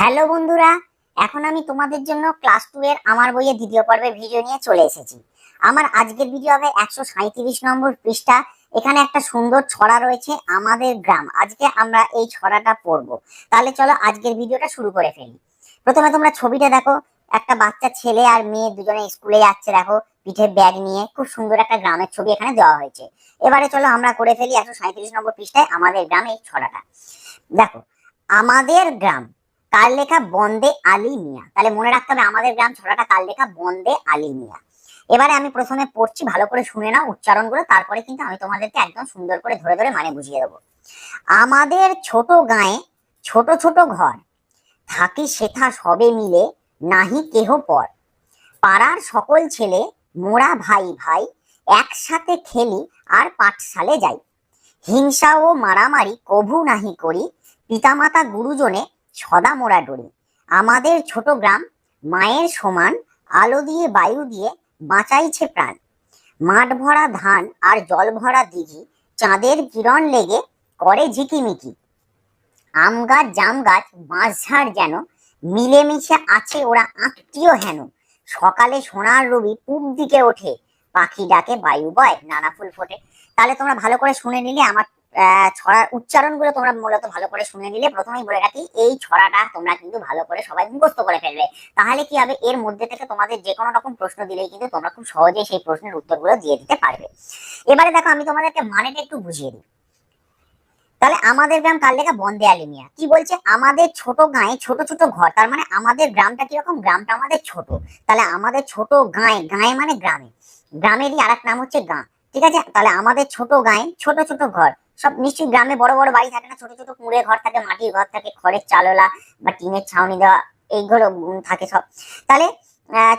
Hello বন্ধুরা, এখন আমি তোমাদের জন্য ক্লাস টু এর আমার বইয়ের দ্বিতীয় পর্বের ভিডিও নিয়ে চলে এসেছি। আমার আজকের ভিডিও হবে একশো সাঁত্রিশ নম্বর পৃষ্ঠা। এখানে একটা সুন্দর ছড়া রয়েছে আমাদের গ্রাম। আজকে আমরা এই ছড়াটা পড়ব। তাহলে চলো আজকের ভিডিওটা শুরু করে ফেলি। প্রথমে তোমরা ছবিটা দেখো। একটা বাচ্চা ছেলে আর মেয়ে দুজনে স্কুলে যাচ্ছে, দেখো, পিঠে ব্যাগ নিয়ে। খুব সুন্দর একটা গ্রামের ছবি এখানে দেওয়া হয়েছে। এবারে চলো আমরা করে ফেলি একশো সাঁত্রিশ নম্বর পৃষ্ঠায় আমাদের গ্রামে এই ছড়াটা। দেখো, আমাদের গ্রাম কার লেখা বন্দে আলী মিয়া। তাহলে মনে রাখতে হবে আমাদের গ্রাম ছড়াটা কার লেখা বন্দে আলী মিয়া। এবারে আমি প্রথমে পড়ছি, ভালো করে শুনে নাও উচ্চারণগুলো, তারপরে কিন্তু আমি তোমাদেরকে একদম সুন্দর করে ধরে ধরে মানে বুঝিয়ে দেবো। আমাদের ছোট গায়ে ছোট ছোট ঘর, থাকি সেথা সবে মিলে, নাহি কেহ পর। পাড়ার সকল ছেলে, মোরা ভাই ভাই, একসাথে খেলি আর পাঠশালে যাই। হিংসা ও মারামারি কভু নাহি করি, পিতামাতা গুরুজনে সদা মোরা ডরি আমাদের ছোট গ্রাম মায়ের সমান আলো দিয়ে, বায়ু দিয়ে বাঁচাইছে প্রাণ। মাঠ ভরা ধান আর জল ভরা দিঘি চাঁদের কিরণ লেগে করে ঝিকিমিকি। আম গাছ, জাম গাছ বাঁশঝাড় যেন মিলেমিশে আছে ওরা আত্মীয় হেন। সকালে সোনার রবি পূব দিকে ওঠে, পাখি ডাকে, বায়ু বয়, নানা ফুল ফোটে। তাহলে তোমরা ভালো করে শুনে নিলে আমার ছড়ার উচ্চারণগুলো তোমরা মূলত ভালো করে শুনে নিলে প্রথমেই বলে রাখি, এই ছড়াটা তোমরা কিন্তু ভালো করে সবাই মুখস্থ করে ফেলবে। তাহলে কি হবে? এর মধ্যে থেকে তোমাদের যে কোনো রকম প্রশ্ন দিলেই কিন্তু তোমরা খুব সহজেই সেই প্রশ্নের উত্তরগুলো দিয়ে দিতে পারবে। এবারে দেখো, আমি তোমাদেরকে মানেটা একটু বুঝিয়ে দিই। তাহলে আমাদের গ্রাম কার লেখা? বন্দে আলিমিয়া। কি বলছে? আমাদের ছোট গায়ে ছোট ছোট ঘর। তার মানে আমাদের গ্রামটা কীরকম? গ্রামটা আমাদের ছোট। তাহলে আমাদের ছোট গায়ে গায়ে মানে গ্রামে। গ্রামেরই আর এক নাম হচ্ছে গাঁ। ঠিক আছে? তাহলে আমাদের ছোট গায়ে ছোট ছোট ঘর। সব নিশ্চয়ই গ্রামে বড় বড় বাড়ি থাকে না, ছোট ছোট কুঁড়ে ঘর থাকে, মাটির ঘর থাকে, খড়ের চাললা বা টিনের ছাউনি দেওয়া, এইগুলো থাকে সব। তাহলে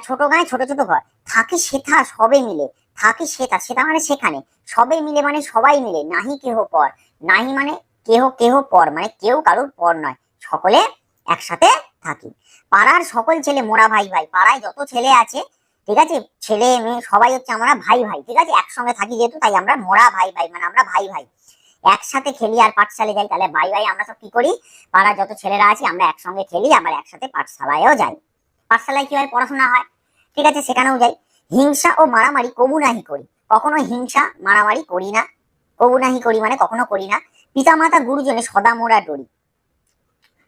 ছোট গায়ে ছোট ছোট ঘর, থাকে সেথা সবে মিলে, থাকে সেথা সেটা মানে সেখানে, সবে মিলে মানে সবাই মিলে, নাহি কেহ পর, নাহি মানে কেহ কেহ পর মানে কেউ কারোর পর নয়, সকলে একসাথে থাকি। পাড়ার সকল ছেলে মোরা ভাই ভাই, পাড়ায় যত ছেলে আছে, ঠিক আছে, ছেলে, মেয়ে, সবাই হচ্ছে আমরা ভাই ভাই, ঠিক আছে, একসঙ্গে থাকি যেহেতু, তাই আমরা মোরা ভাই ভাই মানে আমরা ভাই ভাই। একসাথে খেলি আর পাঠশালে যাই, তাহলে ভাই ভাই আমরা সব কি করি? পাড়ার যত ছেলেরা আছে, আমরা একসঙ্গে খেলি, আবার একসাথে পাঠশালায়ও যাই। পাঠশালায় কি হয়? পড়াশোনা হয়। ঠিক আছে, সেখানেও যাই। হিংসা ও মারামারি কবু নাহি করি। কখনো হিংসা, মারামারি করি না। কবু নাহি করি মানে কখনো করি না। পিতামাতা গুরুজনে সদা মোরা ডরি।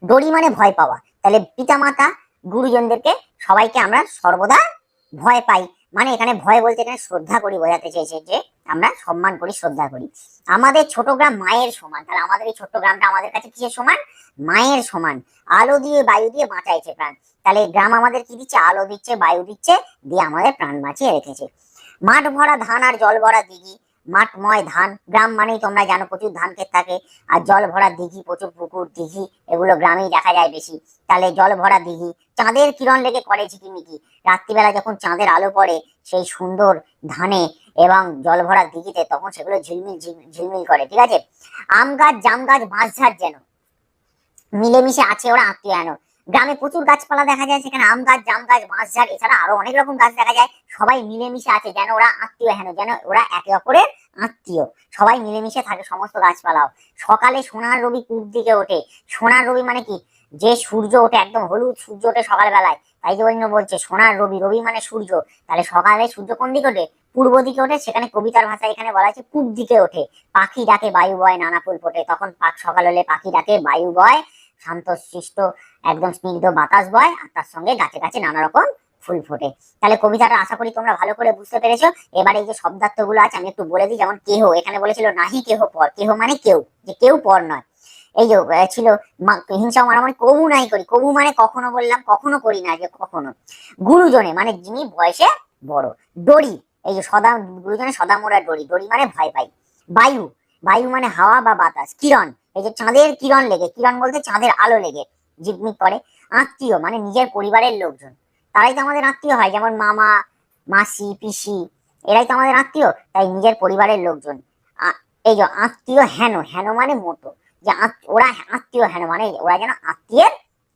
ডরি মানে ভয় পাওয়া। তাহলে পিতামাতা গুরুজনদেরকে সবাইকে আমরা সর্বদা ভয় পাই। মানে এখানে ভয় বলতে এখানে শ্রদ্ধা করি বোঝাতে চেয়েছে যে আমরা সম্মান করি, শ্রদ্ধা করি। আমাদের ছোট গ্রাম মায়ের সমান। তাহলে আমাদের এই ছোট্ট গ্রামটা আমাদের কাছে কিসের সমান? মায়ের সমান। আলো দিয়ে, বায়ু দিয়ে বাঁচাইছে প্রাণ। তাহলে গ্রাম আমাদের কি দিচ্ছে? আলো দিচ্ছে, বায়ু দিচ্ছে, দিয়ে আমাদের প্রাণ বাঁচিয়ে রেখেছে। মাঠ ভরা ধান আর জল ভরা দিঘি। মাঠময় ধান। গ্রাম মানেই তোমরা জানো প্রচুর ধান ক্ষেত থাকে, আর জল ভরা দিঘি, প্রচুর পুকুর, দিঘি, এগুলো গ্রামেই দেখা যায় বেশি। তাহলে জল ভরা দিঘি, চাঁদের কিরণ লেগে করে ঝিকিমিকি। রাত্রিবেলা যখন চাঁদের আলো পড়ে সেই সুন্দর ধানে এবং জল ভরা দিঘিতে, তখন সেগুলো ঝিলমিল, ঝিল- ঝিলমিল করে, ঠিক আছে? আম গাছ, জাম গাছ বাঁশঝাড় যেন। মিলেমিশে আছে ওরা, আত্মীয় আনো গ্রামে প্রচুর গাছপালা দেখা যায়, সেখানে আম গাছ, জাম গাছ বাঁশঝাড় এছাড়া আরও অনেক রকম গাছ দেখা যায়। সবাই মিলেমিশে আছে, যেন ওরা আত্মীয়, হেন যেন ওরা একে অপরের আত্মীয়। সবাই মিলেমিশে থাকে সমস্ত গাছপালাও। সকালে সোনার রবি পূব দিকে ওঠে। সোনার রবি মানে কি? যে সূর্য ওঠে, একদম হলুদ সূর্য ওঠে সকালবেলায়। তাই জন্য বলছে, সোনার রবি রবি মানে সূর্য। তাহলে সকালে সূর্য কোন দিকে ওঠে? পূর্ব দিকে ওঠে, সেখানে কবিতার ভাষায় এখানে বলা আছে পূব দিকে ওঠে। পাখি ডাকে, বায়ু বয়, নানা ফুল ফোটে। তখন সকাল হলে পাখি ডাকে, বায়ু বয় শান্ত শিষ্ট একদম স্নিগ্ধ বাতাস বয়, আর তার সঙ্গে গাছে গাছে নানা রকম ফুল ফোটে। তাহলে কবিতাটা আশা করি তোমরা ভালো করে বুঝতে পেরেছ। এবার এই যে শব্দার্থগুলো আছে, আমি একটু বলে দিই, যেমন কেহ, এখানে বলেছিল নাহি কেহ পর। কেহ মানে কেউ, যে কেউ পর নয়। এই যে ছিল হিংসা মারামারি, কবু নাই করি। কবু মানে কখনো বললাম, কখনো করি না যে কখনো। গুরুজনে মানে যিনি বয়সে বড়। ডরি এই যে সদা, গুরুজনে সদা মোড়া ডরি ডরি মানে ভয় পাই। বায়ু বায়ু মানে হাওয়া বা বাতাস। কিরণ এই যে চাঁদের কিরণ লেগে, কিরণ বলতে চাঁদের আলো লেগে ঝিকমিক করে, আত্মীয় মানে নিজের পরিবারের লোকজন। তারাই তো আমাদের আত্মীয় হয়, যেমন মামা, মাসি, পিসি, এরাই তো আমাদের আত্মীয়, তাই নিজের পরিবারের লোকজন। এই যে আত্মীয় হেন হেন মানে মতো যে ওরা আত্মীয় হেন মানে ওরা যেন আত্মীয়ের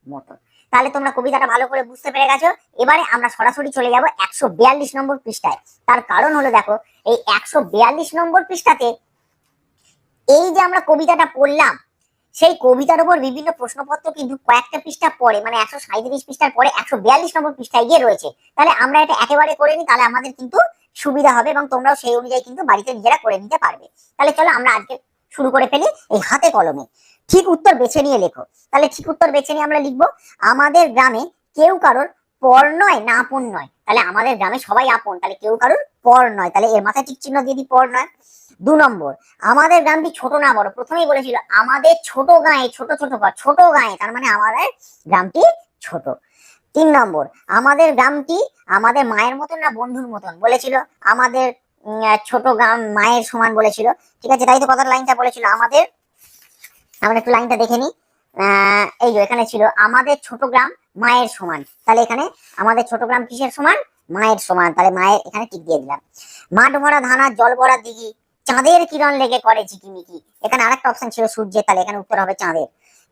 মতো। তাহলে তোমরা কবিতাটা ভালো করে বুঝতে পেরে গেছো। এবারে আমরা সরাসরি চলে যাব একশো বিয়াল্লিশ নম্বর পৃষ্ঠায়। তার কারণ হলো দেখো, এই একশো বিয়াল্লিশ নম্বর পৃষ্ঠাতে এই যে আমরা কবিতাটা পড়লাম, সেই কবিতার উপর বিভিন্ন প্রশ্নপত্র কিন্তু কয়েকটা পৃষ্ঠা পরে মানে একশো সাঁত্রিশ পৃষ্ঠার পরে একশো বিয়াল্লিশ নম্বর পৃষ্ঠায় গিয়ে রয়েছে। তাহলে আমরা এটা একেবারে করে নিই, তাহলে আমাদের কিন্তু সুবিধা হবে এবং তোমরাও সেই অনুযায়ী কিন্তু বাড়িতে নিজেরা করে নিতে পারবে। তাহলে চলো আমরা আজকে শুরু করে ফেলি এই হাতে কলমে। ঠিক উত্তর বেছে নিয়ে লেখো। তাহলে ঠিক উত্তর বেছে নিয়ে আমরা লিখব, আমাদের গ্রামে কেউ কারোর পর নয় না আপন নয়। তাহলে আমাদের গ্রামে সবাই আপন, তাহলে কেউ কারোর পর নয়। তাহলে এর মাথায় ঠিক চিহ্ন দিয়ে দিই পর নয়। দু নম্বর, আমাদের গ্রামটি ছোট না বড়। প্রথমেই বলেছিল, আমাদের ছোট গায়ে, ছোট ছোট ঘর, ছোট গায়ে, তার মানে আমাদের গ্রামটি ছোট। তিন নম্বর, আমাদের গ্রামটি আমাদের মায়ের মতন না বন্ধুর মতন? বলেছিল, আমাদের ছোট গ্রাম মায়ের সমান বলেছিল। ঠিক আছে, তাই তো কথার লাইনটা বলেছিল। আমাদের, আমরা একটু লাইনটা দেখে নিই। এই যে এখানে ছিল আমাদের ছোট গ্রাম, মায়ের সমান। তাহলে এখানে আমাদের ছোট গ্রাম কিসের সমান? মায়ের সমান। তাহলে মায়ের এখানে টিক দিয়ে দিলাম। মাঠ ভরা ধান জল ভরা দিঘি, চাঁদের কিরণ লেগে করে ঝিকিমিকি। এখানে আরেকটা অপশন ছিল সূর্যের, তাহলে এখানে উত্তর হবে চাঁদের।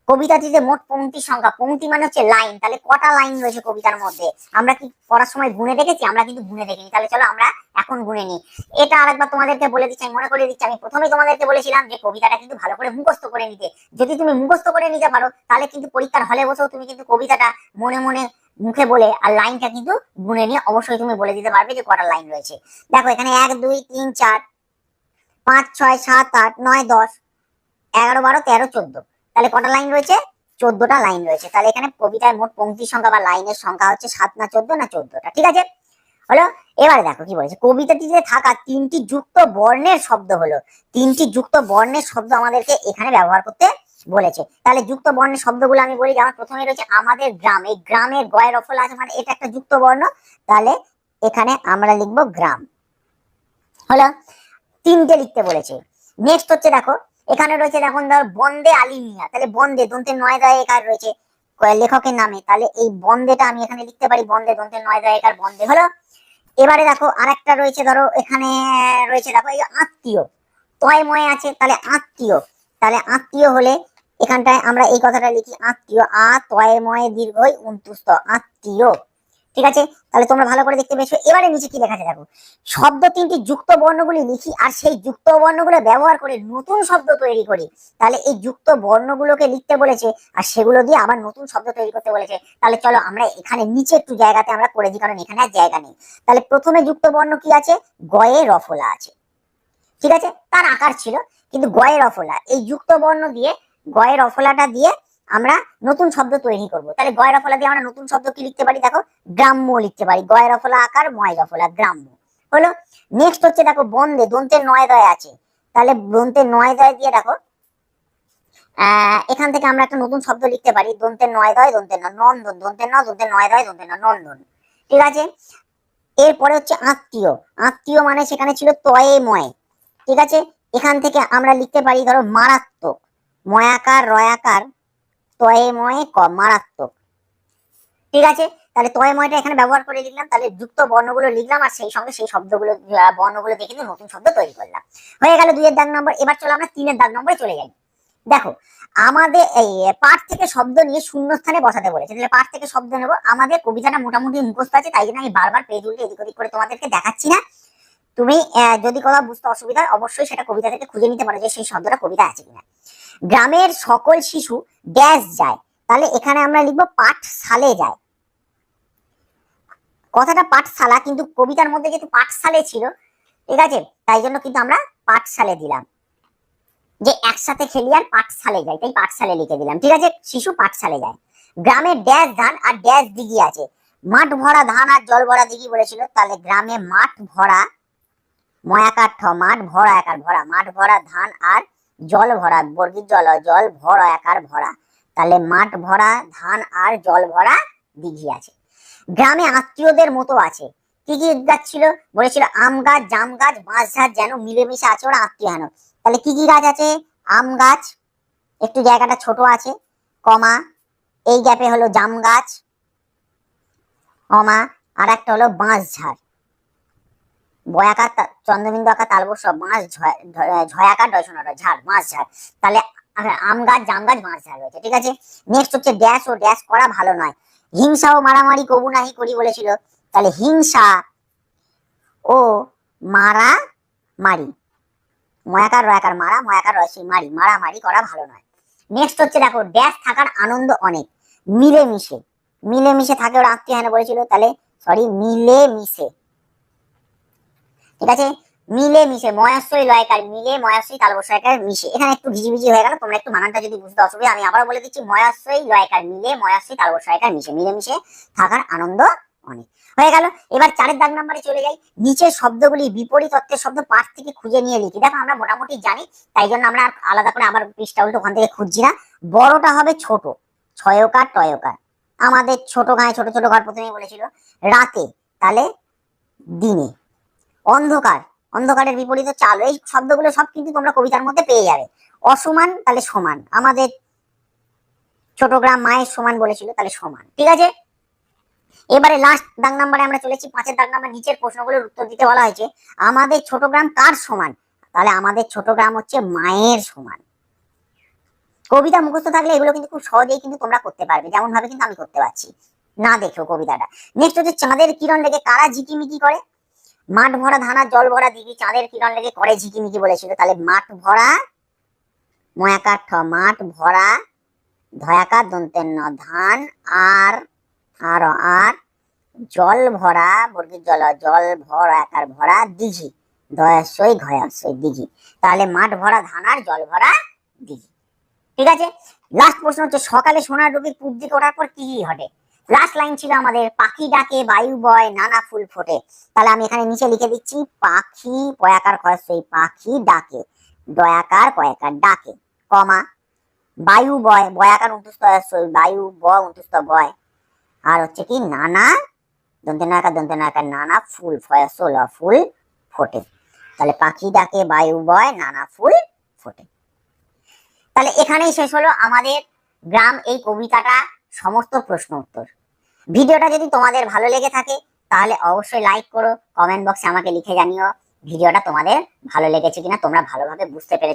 কবিতাটিতে মোট পংক্তির সংখ্যা পংক্তি মানে হচ্ছে লাইন তাহলে কটা লাইন রয়েছে কবিতার মধ্যে? আমরা কি পড়ার সময় গুনে দেখেছি? আমরা কিন্তু গুনে দেখিনি। তাহলে চলো আমরা এখন গুনে নিই। এটা আরেকবার তোমাদেরকে বলে দিচ্ছি মনে করে দিচ্ছি, আমি প্রথমেই তোমাদেরকে বলেছিলাম যে কবিতাটা কিন্তু ভালো করে মুখস্থ করে নিতে। যদি তুমি মুখস্থ করে নিতে পারো, তাহলে কিন্তু পরীক্ষার হলে বসেও তুমি কিন্তু কবিতাটা মনে মনে মুখে বলে আর লাইনটা কিন্তু গুনে নিয়ে অবশ্যই তুমি বলে দিতে পারবে যে কটা লাইন রয়েছে। দেখো, এখানে এক, দুই, তিন, চার, পাঁচ, ছয়, সাত, আট, নয়, দশ, এগারো, বারো, তেরো, চোদ্দ। তাহলে কটা লাইন রয়েছে? চোদ্দটা লাইন রয়েছে। তাহলে এখানে কবিতায় মোট পঙ্ক্তির সংখ্যা বা লাইনের সংখ্যা হচ্ছে সাত না চোদ্দ না চোদ্দটা। ঠিক আছে? হলো? এবারে দেখো কি বলেছে? কবিতাটিতে থাকা তিনটি যুক্ত বর্ণের শব্দ হলো। তিনটি যুক্ত বর্ণের শব্দ আমাদেরকে এখানে ব্যবহার করতে বলেছে। তাহলে যুক্ত বর্ণের শব্দগুলো আমি বলি, যেমন প্রথমে রয়েছে আমাদের গ্রাম। এই গ্রামের গয়ের রফল আছে মানে এটা একটা যুক্ত বর্ণ। তাহলে এখানে আমরা লিখব গ্রাম। হলো? তিনটে লিখতে বলেছে। নেক্সট হচ্ছে দেখো এখানে রয়েছে দেখুন ধর, বন্দে আলিমিয়া। তাহলে বন্দে, দন্তে নয় দয় একার রয়েছে। লেখকের নামে, তাহলে এই বন্দেটা আমি এখানে লিখতে পারি, বন্দে, দন্তে নয় দয় একার বন্দে। হলো? এবারে দেখো, আরেকটা রয়েছে ধরো, এখানে রয়েছে দেখো, এই আত্মীয়। তয় ময় আছে, তাহলে আত্মীয়। তাহলে আত্মীয় হলে এখানটায় আমরা এই কথাটা লিখি, আত্মীয়। আ, তয় ময়, দীর্ঘই উন্তুস্ত আত্মীয়। ঠিক আছে? তাহলে তোমরা ভালো করে দেখতে পেয়েছ। এবারে নিচে কি লেখা দেখো? শব্দ তিনটি যুক্ত বর্ণগুলি লিখি আর সেই যুক্ত বর্ণগুলো ব্যবহার করে নতুন শব্দ তৈরি করি। তাহলে এই যুক্ত বর্ণগুলোকে লিখতে বলেছে আর সেগুলো দিয়ে আবার নতুন শব্দ তৈরি করতে বলেছে। তাহলে চলো আমরা এখানে নিচে একটু জায়গাতে আমরা করে দিই, কারণ এখানে আর জায়গা নেই। তাহলে প্রথমে যুক্ত বর্ণ কি আছে? গয়ে রফলা আছে। ঠিক আছে? তার আকার ছিল, কিন্তু গয়ে রফলা। এই যুক্ত বর্ণ দিয়ে গয়ে রফলাটা দিয়ে আমরা নতুন শব্দ তৈরি করব। তাহলে গয় রফলা দিয়ে আমরা নতুন শব্দ কি লিখতে পারি? দেখো, গ্রাম্য লিখতে পারি। গয় রফলা আকার ময় রফলা গ্রাম্য। হলো নেক্সট হচ্ছে দেখো, বন্দে। দন্তের নয় দয় আছে। তাহলে দন্তের নয় দয় দিয়ে দেখো এখান থেকে আমরা একটা নতুন শব্দ লিখতে পারি। দন্তের নয় দয়, দন্তের ন নন্দন। দন্তের ন দন্তের নয় দয়, দন্তের ন নন্দন। ঠিক আছে? এরপরে হচ্ছে আত্মীয়। আত্মীয় মানে সেখানে ছিল তয়ে ময়। ঠিক আছে? এখান থেকে আমরা লিখতে পারি ধরো মারাত্মক। ময়াকার, রয়াকার তয়ে ময়ে ক মারাত্মক। ঠিক আছে? তাহলে তয়ে ময়টা এখানে ব্যবহার করে লিখলাম, তাহলে যুক্ত বর্ণগুলো লিখলাম আর সেই সঙ্গে সেই শব্দগুলো বর্ণগুলো দেখে নতুন শব্দ তৈরি করলাম। হয়ে গেল দুইয়ের দাগ নম্বর, এবার চলো আমরা তিনের দাগ নম্বরে চলে যাই। দেখো, আমাদের এই পাঠ থেকে শব্দ নিয়ে শূন্যস্থানে বসাতে বলেছে। তাহলে পাঠ থেকে শব্দ নেব। আমাদের কবিতাটা মোটামুটি মুখস্থ আছে, তাই জন্য আমি বারবার পেজ উল্টে এদিক ওদিক করে তোমাদেরকে দেখাচ্ছি না। তুমি যদি কোথাও বুঝতে অসুবিধা অবশ্যই সেটা কবিতা থেকে খুঁজে নিতে পারো যে সেই শব্দটা কবিতা আছে কিনা। গ্রামের সকল শিশু ড্যাশ যায়। তাহলে এখানে আমরা লিখব পাঠশালে যায়। কথাটা পাঠশালা, কিন্তু কবিতার মধ্যে যেহেতু পাঠশালে ছিল, ঠিক আছে? তাই জন্য কিন্তু আমরা পাঠশালে দিলাম। যে একসাথে খেলি আর পাঠশালে যাই, তাই পাঠশালে লিখে দিলাম। ঠিক আছে? শিশু পাঠশালে যায়। গ্রামে ড্যাশ ধান আর ড্যাশ দিঘি আছে। মাঠ ভরা ধান আর জল ভরা দিঘি বলেছিল। তাহলে গ্রামে মাঠ ভরা ময়াকার ঠ মাঠ ভরা, একার ভরা। মাঠ ভরা ধান আর জল ভরা বর্গীর জল জল ভরা, একার ভরা। তাহলে মাঠ ভরা, ধান আর জল ভরা দিঘি আছে। গ্রামে আত্মীয়দের মতো আছে। কি কি গাছ ছিল? বলেছিল আম গাছ, জাম গাছ, বাঁশ ঝাড় যেন মিলেমিশে আছে, ওরা আত্মীয় হেন। তাহলে কি কি গাছ আছে? আম গাছ, একটু জায়গাটা ছোট আছে, কমা, এই গ্যাপে হলো জাম গাছ, কমা আর একটা হলো বাঁশ ঝাড়। বয়াকার চন্দ্রবিন্দু আকার তালবস সব বাঁশ ঝয়- ঝয়- ঝয়াকার দর্শনটা ঝাড় বাঁশ ঝাড়। তাহলে আম গাছ, জাম গাছ বাঁশ ঝাড় রয়েছে, ঠিক আছে? নেক্সট হচ্ছে ড্যাশ ও ড্যাশ করা ভালো নয়। হিংসা ও মারামারি কবু নাহি করি বলেছিল। তাহলে হিংসা ও মারা মারি ময়াকার, রয়াকার মারা, ময়াকার রয়সি মারি, মারামারি করা ভালো নয়। নেক্সট হচ্ছে দেখো ড্যাশ থাকার আনন্দ অনেক। মিলেমিশে। মিলেমিশে থাকে ওরা আত্মীয় হ্যাঁ বলেছিল। তাহলে সরি মিলে মিশে ঠিক আছে? মিলে মিশে ময়াশ্রয় লয়কার মিলে ময়াশ্রয় তালবসায়কার মিশে। এখানে একটু ভিজিভিজি হয়ে গেল, তোমরা একটু বানানটা যদি বুঝতে অসুবিধা, আমি আবার বলে দিচ্ছি ময়াশ্রয় লয়কার মিলে ময়াশ্রয় তালবসায়কার মিশে মিলে মিশে থাকার আনন্দ অনেক। হয়ে গেল, এবার চারের দাগ নাম্বারে চলে যাই। নিচের শব্দগুলি বিপরীত অর্থের শব্দ পাঠ থেকে খুঁজে নিয়ে লিখি। দেখো, আমরা মোটামুটি জানি, তাই জন্য আমরা আলাদা করে আবার পৃষ্ঠা উল্টো ওখান থেকে খুঁজছি না। বড়টা হবে ছোট ছয়কার টয়কার আমাদের ছোট গায়ে ছোট ছোট ঘর প্রথমেই বলেছিল, রাতে তাহলে দিনে। অন্ধকার। অন্ধকারের বিপরীত চাল। এই শব্দগুলো সব কিন্তু তোমরা কবিতার মধ্যে পেয়ে যাবে। অসমান তাহলে সমান। আমাদের ছোট গ্রাম মায়ের সমান বলেছিল, তাহলে সমান। ঠিক আছে? এবারে লাস্ট দাগ নাম্বারে আমরা চলেছি, পাঁচের দাগ নাম্বার নিচের প্রশ্নগুলোর উত্তর দিতে বলা হয়েছে। আমাদের ছোট গ্রাম কার সমান? তাহলে আমাদের ছোট গ্রাম হচ্ছে মায়ের সমান। কবিতা মুখস্থ থাকলে এগুলো কিন্তু খুব সহজেই কিন্তু তোমরা করতে পারবে। যেমন ভাবে কিন্তু আমি করতে পারছি। না দেখেও কবিতাটা। নেক্সট হচ্ছে চাঁদের কিরণ লেগে কারা ঝিকিমিকি করে? মাঠ ভরা ধানা, জল ভরা দিঘি চাঁদের কিরণ লেগে করে ঝিকিমিকি বলেছিল। তাহলে মাঠ ভরা ময়াকার ঠ, মাঠ ভরা ধয়াকার দন্তের ন, ধান আর আর আর জল ভরা বর্গীর জল জল ভরা, একার ভরা দিঘি দয়াশয় ঘয়াশয় দিঘি। তাহলে মাঠ ভরা ধান আর জল ভরা দিঘি। ঠিক আছে? লাস্ট প্রশ্ন হচ্ছে, সকালে সোনার ডুবির পূব দিকে ওঠার পর কি ঘটে? লাস্ট লাইন ছিল আমাদের, পাখি ডাকে বায়ু বয়, নানা ফুল ফোটে। তাহলে আমি এখানে নিচে লিখে দিচ্ছি, পাখি পয়াকার খয়সই পাখি ডাকে, দয়াকার কয়াকার ডাকে। কমা, বায়ু বয়, বয়াকার উন্তুস্ত হয়সই বায়ু ব উন্তুস্ত বয়। আর হচ্ছে কি, নানা দন্তে নাকা দন্তে নাকা নানা ফুল ফয়সল ফুল ফোটে। তাহলে পাখি ডাকে, বায়ু বয়, নানা ফুল ফোটে। তাহলে এখানেই শেষ হলো আমাদের গ্রাম এই কবিতাটা। সমস্ত প্রশ্ন উত্তর। ভিডিওটা যদি তোমাদের ভালো লেগে থাকে, তাহলে অবশ্যই লাইক করো কমেন্ট বক্সে আমাকে লিখে জানিও, ভিডিওটা তোমাদের ভালো লেগেছে কিনা, তোমরা ভালোভাবে বুঝতে পেরেছ